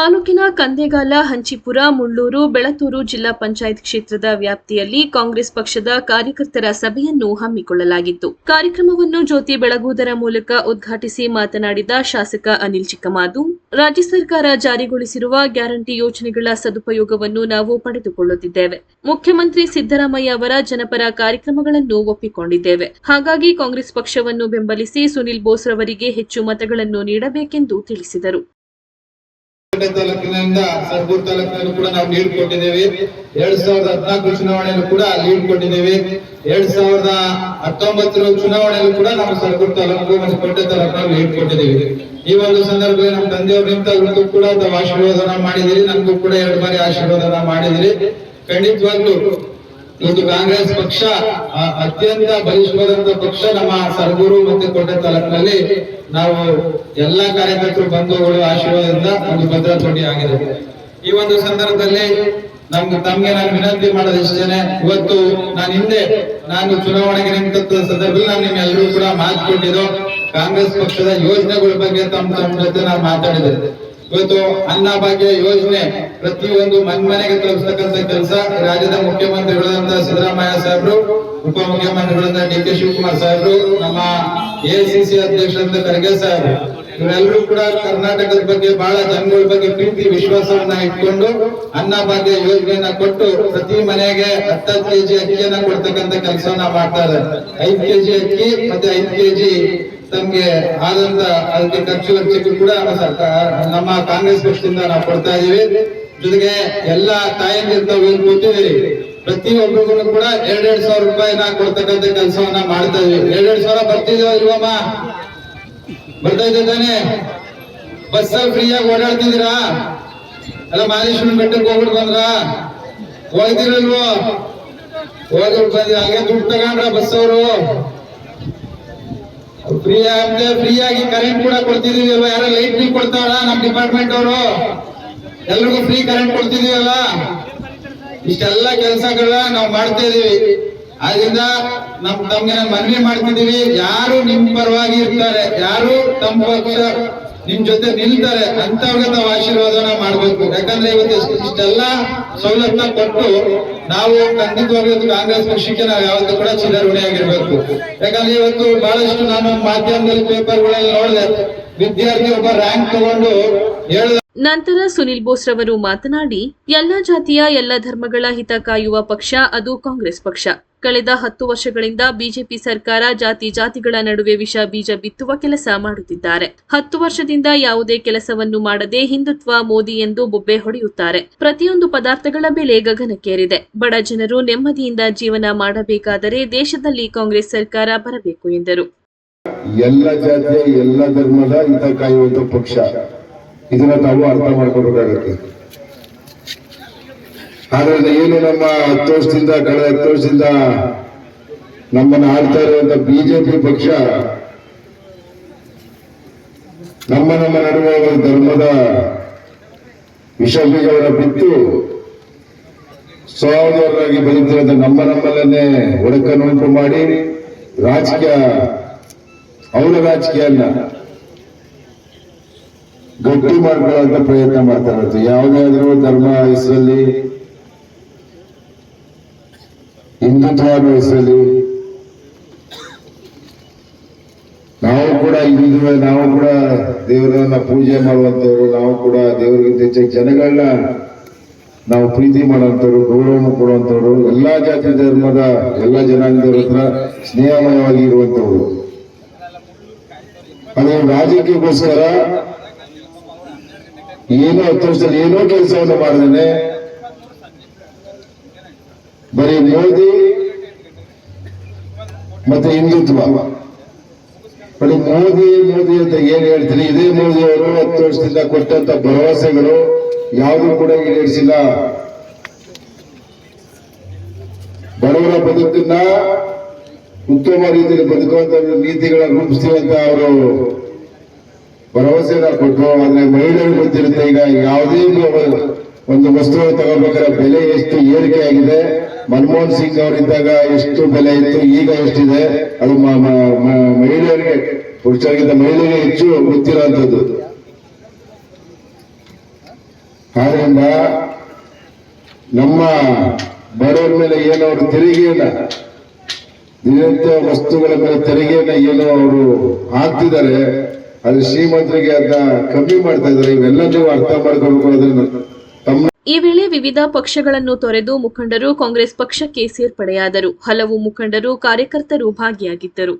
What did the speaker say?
ತಾಲೂಕಿನ ಕಂದೇಗಾಲ, ಹಂಚಿಪುರ, ಮುಳ್ಳೂರು, ಬೆಳತೂರು ಜಿಲ್ಲಾ ಪಂಚಾಯತ್ ಕ್ಷೇತ್ರದ ವ್ಯಾಪ್ತಿಯಲ್ಲಿ ಕಾಂಗ್ರೆಸ್ ಪಕ್ಷದ ಕಾರ್ಯಕರ್ತರ ಸಭೆಯನ್ನು ಹಮ್ಮಿಕೊಳ್ಳಲಾಗಿತ್ತು. ಕಾರ್ಯಕ್ರಮವನ್ನು ಜ್ಯೋತಿ ಬೆಳಗುವುದರ ಮೂಲಕ ಉದ್ಘಾಟಿಸಿ ಮಾತನಾಡಿದ ಶಾಸಕ ಅನಿಲ್ ಚಿಕ್ಕಮಾದು, ರಾಜ್ಯ ಸರ್ಕಾರ ಜಾರಿಗೊಳಿಸಿರುವ ಗ್ಯಾರಂಟಿ ಯೋಜನೆಗಳ ಸದುಪಯೋಗವನ್ನು ನಾವು ಪಡೆದುಕೊಳ್ಳುತ್ತಿದ್ದೇವೆ. ಮುಖ್ಯಮಂತ್ರಿ ಸಿದ್ದರಾಮಯ್ಯ ಅವರ ಜನಪರ ಕಾರ್ಯಕ್ರಮಗಳನ್ನು ಒಪ್ಪಿಕೊಂಡಿದ್ದೇವೆ. ಹಾಗಾಗಿ ಕಾಂಗ್ರೆಸ್ ಪಕ್ಷವನ್ನು ಬೆಂಬಲಿಸಿ ಸುನಿಲ್ ಬೋಸ್ ರವರಿಗೆ ಹೆಚ್ಚು ಮತಗಳನ್ನು ನೀಡಬೇಕೆಂದು ತಿಳಿಸಿದರು. ತಾಲೂಕಿನಿಂದ ಸರ್ಗೂರ್ ತಾಲೂಕಿನಲ್ಲೂ ಕೂಡ ನಾವು ಲೀಡ್ ಕೊಟ್ಟಿದ್ದೇವೆ. ಎರಡ್ ಸಾವಿರದ ಹದಿನಾಲ್ಕು ಚುನಾವಣೆಯಲ್ಲೂ ಕೂಡ ಲೀಡ್ ಕೊಟ್ಟಿದ್ದೇವೆ. ಎರಡ್ ಸಾವಿರದ ಹತ್ತೊಂಬತ್ತರ ಚುನಾವಣೆಯಲ್ಲೂ ಕೂಡ ನಾವು ಸರ್ಗೂರ್ ತಾಲೂಕು ಮತ್ತು ಕೋಟೆ ತಾಲೂಕಿನಲ್ಲಿ ಲೀಡ್ ಕೊಟ್ಟಿದ್ದೇವೆ. ಈ ಒಂದು ಸಂದರ್ಭದಲ್ಲಿ ನಮ್ಮ ತಂದೆಯವರಿಂದ ಕೂಡ ಆಶೀರ್ವಾದ ಆಶೀರ್ವಾದನ ಮಾಡಿದಿರಿ ನಮಗೂ ಕೂಡ ಎರಡು ಬಾರಿ ಆಶೀರ್ವಾದನ ಮಾಡಿದಿರಿ ಖಂಡಿತವಾಗ್ಲೂ ಇವತ್ತು ಕಾಂಗ್ರೆಸ್ ಪಕ್ಷ ಅತ್ಯಂತ ಬಲಿಷ್ಠವಾದಂತ ಪಕ್ಷ ನಮ್ಮ ಸರ್ಗೂರು ಮತ್ತು ಕೋಟೆ ತಾಲೂಕಿನಲ್ಲಿ ನಾವು ಎಲ್ಲಾ ಕಾರ್ಯಕರ್ತರು ಬಂಧುಗಳು ಆಶೀರ್ವಾದದಿಂದ ಒಂದು ಭದ್ರತೋಟಿ ಆಗಿದೆ. ಈ ಒಂದು ಸಂದರ್ಭದಲ್ಲಿ ನಮ್ಗೆ ತಮ್ಗೆ ನಾನು ವಿನಂತಿ ಮಾಡೋದು ಇಷ್ಟೇನೆ ಇವತ್ತು ನಾನು ಹಿಂದೆ ನಾನು ಚುನಾವಣೆಗೆ ನಿಂತ ಸಂದರ್ಭದಲ್ಲಿ ನಾನು ನಿಮ್ಮೆಲ್ಲರೂ ಕೂಡ ಮಾತು ಕೊಟ್ಟಿದ್ದು, ಕಾಂಗ್ರೆಸ್ ಪಕ್ಷದ ಯೋಜನೆಗಳ ಬಗ್ಗೆ ತಮ್ಮ ತಮ್ಮ ಜೊತೆ ನಾನು ಮಾತಾಡಿದೆ ಇವತ್ತು ಅನ್ನ ಭಾಗ್ಯ ಯೋಜನೆ ಪ್ರತಿಯೊಂದು ಮನ್ಮನೆಗೆ ತಲುಪಿಸ್ತಕ್ಕಂಥ ಕೆಲಸ ರಾಜ್ಯದ ಮುಖ್ಯಮಂತ್ರಿಗಳಾದಂತಹ ಸಿದ್ದರಾಮಯ್ಯ ಸಾಹೇಬ್ರು ಉಪಮುಖ್ಯಮಂತ್ರಿಗಳಾದ ಡಿ ಕೆ ಶಿವಕುಮಾರ್ ಸಾಹೇಬ್ರು, ನಮ್ಮ ಎಸಿಸಿ ಅಧ್ಯಕ್ಷರಾದ ಖರ್ಗೆ ಸಾಹೇಬ್ರು. ಇವರೆಲ್ಲರೂ ಕೂಡ ಕರ್ನಾಟಕದ ಬಗ್ಗೆ ಬಹಳ ಜನಗಳ ಬಗ್ಗೆ ಪ್ರೀತಿ, ವಿಶ್ವಾಸವನ್ನ ಇಟ್ಕೊಂಡು ಅನ್ನ ಭಾಗ್ಯ ಯೋಜನೆಯನ್ನ ಕೊಟ್ಟು ಪ್ರತಿ ಮನೆಗೆ ಹತ್ತತ್ತು ಕೆಜಿ ಅಕ್ಕಿಯನ್ನ ಕೊಡ್ತಕ್ಕಂತ ಕೆಲಸವನ್ನ ಮಾಡ್ತಾ ಇದ್ದಾರೆ. ಐದು ಕೆಜಿ ಅಕ್ಕಿ ಮತ್ತೆ ಐದು ಕೆಜಿ ತಮ್ಗೆ ಆದಂತ ಅದಕ್ಕೆ ಖರ್ಚು ವೆಚ್ಚಕ್ಕೂ ಕೂಡ ಸರ್ಕಾರ, ನಮ್ಮ ಕಾಂಗ್ರೆಸ್ ಪಕ್ಷದಿಂದ ನಾವು ಕೊಡ್ತಾ ಇದೀವಿ. ಜೊತೆಗೆ ಎಲ್ಲ ತಾಯಿ ಏನ್ ಕೊಟ್ಟಿದ್ದೀರಿ ಪ್ರತಿಯೊಬ್ಬರಿಗೂ ಕೂಡ ಎರಡೆರಡು ಸಾವಿರ ರೂಪಾಯಿನ ಕೊಡ್ತಕ್ಕಂಥ ಕೆಲಸವನ್ನ ಮಾಡ್ತಾ ಇದೀವಿ. ಎರಡೆರಡು ಸಾವಿರ ಬರ್ತಿದ್ಯೋ ಇಲ್ವಮ್ಮ ಬರ್ತಾ ಇದ್ದ ತಾನೆ? ಬಸ್ಸಲ್ಲಿ ಫ್ರೀಯಾಗಿ ಓಡಾಡ್ತಿದ್ದೀರಾ? ಎಲ್ಲ ಮಾದೇಶ್ವರನ ಬೆಟ್ಟಕ್ಕೆ ಹೋಗ್ಬಿಟ್ಟು ಬಂದ್ರ? ಹೋಗ್ತಿರಲ್ವೋ ಹೋಗ್ಬಿಟ್ಟು ಬಂದಿ ಹಾಗೆ ದುಡ್ಡು ತಗೊಂಡ್ರ ಬಸ್ ಅವರು ಫ್ರೀ ಆಗಿ ಫ್ರೀ ಆಗಿ ಕರೆಂಟ್ ಕೂಡ ಕೊಡ್ತಿದೀವಿ ಅಲ್ವಾ ಯಾರೋ ಲೈಟ್ ಬಿಲ್ ಕೊಡ್ತಾರ ನಮ್ ಡಿಪಾರ್ಟ್ಮೆಂಟ್ ಅವರು? ಎಲ್ರಿಗೂ ಫ್ರೀ ಕರೆಂಟ್ ಕೊಡ್ತಿದೀವಲ್ಲ? ಇಷ್ಟೆಲ್ಲ ಕೆಲಸಗಳ ನಾವು ಮಾಡ್ತಾ ಇದೀವಿ. ಆದ್ರಿಂದ ನಮ್ ತಮ್ಗೆ ಮನವಿ ಮಾಡ್ತಿದೀವಿ. ಯಾರು ನಿಮ್ ಪರವಾಗಿ ಇರ್ತಾರೆ, ಯಾರು ತಮ್ಮ ಪಕ್ಷ ನಿಮ್ ಜೊತೆ ನಿಲ್ತಾರೆ ಅಂತವ್ರಿಗೆ ನಾವು ಆಶೀರ್ವಾದನ ಮಾಡ್ಬೇಕು. ಯಾಕಂದ್ರೆ ಇವತ್ತು ಇಷ್ಟೆಲ್ಲ ಸೌಲಭ್ಯ ಕೊಟ್ಟು ನಾವು ಖಂಡಿತವಾಗಿ ಕಾಂಗ್ರೆಸ್ ಪಕ್ಷಕ್ಕೆ ನಾವು ಯಾವತ್ತೂ ಕೂಡ ಚಿರಋಣಿಯಾಗಿರ್ಬೇಕು ಯಾಕಂದ್ರೆ ಇವತ್ತು ಬಹಳಷ್ಟು ನಾನು ಮಾಧ್ಯಮದಲ್ಲಿ ಪೇಪರ್ಗಳಲ್ಲಿ ನೋಡಿದೆ, ವಿದ್ಯಾರ್ಥಿ ಒಬ್ಬ ರ್ಯಾಂಕ್ ತಗೊಂಡು ಹೇಳಿದ ನಂತರ ಸುನಿಲ್ ಬೋಸ್ ರವರು ಮಾತನಾಡಿ, ಎಲ್ಲ ಜಾತಿಯ ಎಲ್ಲ ಧರ್ಮಗಳ ಹಿತ ಕಾಯುವ ಪಕ್ಷ ಅದು ಕಾಂಗ್ರೆಸ್ ಪಕ್ಷ. ಕಳೆದ ಹತ್ತು ವರ್ಷಗಳಿಂದ ಬಿಜೆಪಿ ಸರ್ಕಾರ ಜಾತಿ ಜಾತಿಗಳ ನಡುವೆ ವಿಷ ಬೀಜ ಬಿತ್ತುವ ಕೆಲಸ ಮಾಡುತ್ತಿದ್ದಾರೆ. ಹತ್ತು ವರ್ಷದಿಂದ ಯಾವುದೇ ಕೆಲಸವನ್ನು ಮಾಡದೆ ಹಿಂದುತ್ವ ಮೋದಿ ಎಂದು ಬೊಬ್ಬೆ ಹೊಡೆಯುತ್ತಾರೆ. ಪ್ರತಿಯೊಂದು ಪದಾರ್ಥಗಳ ಬೆಲೆ ಗಗನಕ್ಕೇರಿದೆ. ಬಡ ಜನರು ನೆಮ್ಮದಿಯಿಂದ ಜೀವನ ಮಾಡಬೇಕಾದರೆ ದೇಶದಲ್ಲಿ ಕಾಂಗ್ರೆಸ್ ಸರ್ಕಾರ ಬರಬೇಕು ಎಂದರು. ಎಲ್ಲ ಜಾತಿಯ ಎಲ್ಲ ಧರ್ಮದ ಹಿತ ಕಾಯುವಂತ ಪಕ್ಷ. ಇದನ್ನ ತಾವು ಅರ್ಥ ಮಾಡ್ಕೋಬೇಕಾಗತ್ತೆ ಆದ್ರಿಂದ ಏನು ನಮ್ಮ ಹತ್ತು ವರ್ಷದಿಂದ ಕಳೆದ ಹತ್ತು ವರ್ಷದಿಂದ ನಮ್ಮನ್ನ ಆಡ್ತಾ ಇರುವಂತ ಬಿಜೆಪಿ ಪಕ್ಷ ನಮ್ಮ ನಮ್ಮ ನಡುವೆ ಧರ್ಮದ ವಿಷ ಬೀಜವನ್ನು ಬಿತ್ತು ಸಹೋದರರಾಗಿ ಬಂದಿರುವಂತ ನಮ್ಮ ನಮ್ಮಲ್ಲನ್ನೇ ಒಡಕನ್ನುಂಟು ಮಾಡಿ ರಾಜಕೀಯ, ಅವರ ರಾಜಕೀಯ ಅಲ್ಲ. ಗಟ್ಟಿ ಮಾಡ್ಕೊಳ್ಳುವಂತ ಪ್ರಯತ್ನ ಮಾಡ್ತಾ ಇರುತ್ತೆ ಯಾವುದಾದ್ರೂ ಧರ್ಮ ಹೆಸರಲ್ಲಿ ಹಿಂದುತ್ವ ಅನ್ನೋ ಹೆಸರಲ್ಲಿ, ನಾವು ಕೂಡ ಹಿಂದೂ ನಾವು ಕೂಡ ದೇವರನ್ನ ಪೂಜೆ ಮಾಡುವಂತವ್ರು ನಾವು ಕೂಡ ದೇವರಿಗಿಂತ ಹೆಚ್ಚಾಗಿ ಜನಗಳನ್ನ ನಾವು ಪ್ರೀತಿ ಮಾಡುವಂಥವ್ರು ಗೌರವವನ್ನು ಕೊಡುವಂಥವ್ರು, ಎಲ್ಲಾ ಜಾತಿ ಧರ್ಮದ ಎಲ್ಲಾ ಜನಾಂಗದವ್ರ ಹತ್ರ ಸ್ನೇಹಮಯವಾಗಿ ಇರುವಂಥವ್ರು. ಅದೇ ರಾಜಕೀಯಕ್ಕೋಸ್ಕರ ಏನೋ ಹತ್ತು ವರ್ಷದಲ್ಲಿ ಏನೋ ಕೆಲಸವನ್ನು ಮಾಡಿದ್ದೇನೆ. ಬರೀ ಮೋದಿ ಮತ್ತೆ ಹಿಂದುತ್ವ. ಬರೀ ಮೋದಿ ಮೋದಿ ಅಂತ ಏನ್ ಹೇಳ್ತೀನಿ? ಇದೇ ಮೋದಿ ಅವರು ಹತ್ತು ವರ್ಷದಿಂದ ಕೊಟ್ಟಂತ ಭರವಸೆಗಳು ಯಾವುದು ಕೂಡ ಈಡೇರಿಸಿಲ್ಲ. ಬಡವರ ಬದುಕನ್ನ ಉತ್ತಮ ರೀತಿಯಲ್ಲಿ ಬದುಕುವಂತ ನೀತಿಗಳನ್ನ ರೂಪಿಸ್ತೀವಿ ಅವರು ಭರವಸೆನ ಕೊಟ್ಟು ಅಂದ್ರೆ ಮಹಿಳೆಯರು ಗೊತ್ತಿರುತ್ತೆ, ಈಗ ಯಾವುದೇ ಒಂದು- ವಸ್ತುವನ್ನು ತಗೋಬೇಕಾದ್ರೆ ಬೆಲೆ ಎಷ್ಟು ಏರಿಕೆ ಆಗಿದೆ. ಮನಮೋಹನ್ ಸಿಂಗ್ ಅವರಿದ್ದಾಗ ಎಷ್ಟು ಬೆಲೆ ಇತ್ತು, ಈಗ ಎಷ್ಟಿದೆ? ಅದು ಮಹಿಳೆಯರಿಗೆ, ಪುರುಷರಿಗಿಂತ ಮಹಿಳೆಗೆ ಹೆಚ್ಚು ಗೊತ್ತಿರುವಂತದ್ದು ಆದ್ರಿಂದ ನಮ್ಮ ಬಡವರ ಮೇಲೆ ಏನು ಅವರು ತೆರಿಗೆಯನ್ನ, ದಿನನಿತ್ಯ ವಸ್ತುಗಳ ಮೇಲೆ ತೆರಿಗೆಯನ್ನ ಏನು ಅವರು ಹಾಕ್ತಿದ್ದಾರೆ. ಅದು ಶ್ರೀಮಂತರಿಗೆ ಅದನ್ನ ಕಮ್ಮಿ ಮಾಡ್ತಾ ಇದ್ದಾರೆ. ಇವೆಲ್ಲ ನೀವು ಅರ್ಥ ಮಾಡ್ಕೊಳ್ಬೇಕು ಈ ವೇಳೆ ವಿವಿಧ ಪಕ್ಷಗಳನ್ನು ತೊರೆದು ಮುಖಂಡರು ಕಾಂಗ್ರೆಸ್ ಪಕ್ಷಕ್ಕೆ ಸೇರ್ಪಡೆಯಾದರು. ಹಲವು ಮುಖಂಡರು ಕಾರ್ಯಕರ್ತರು ಭಾಗಿಯಾಗಿದ್ದರು.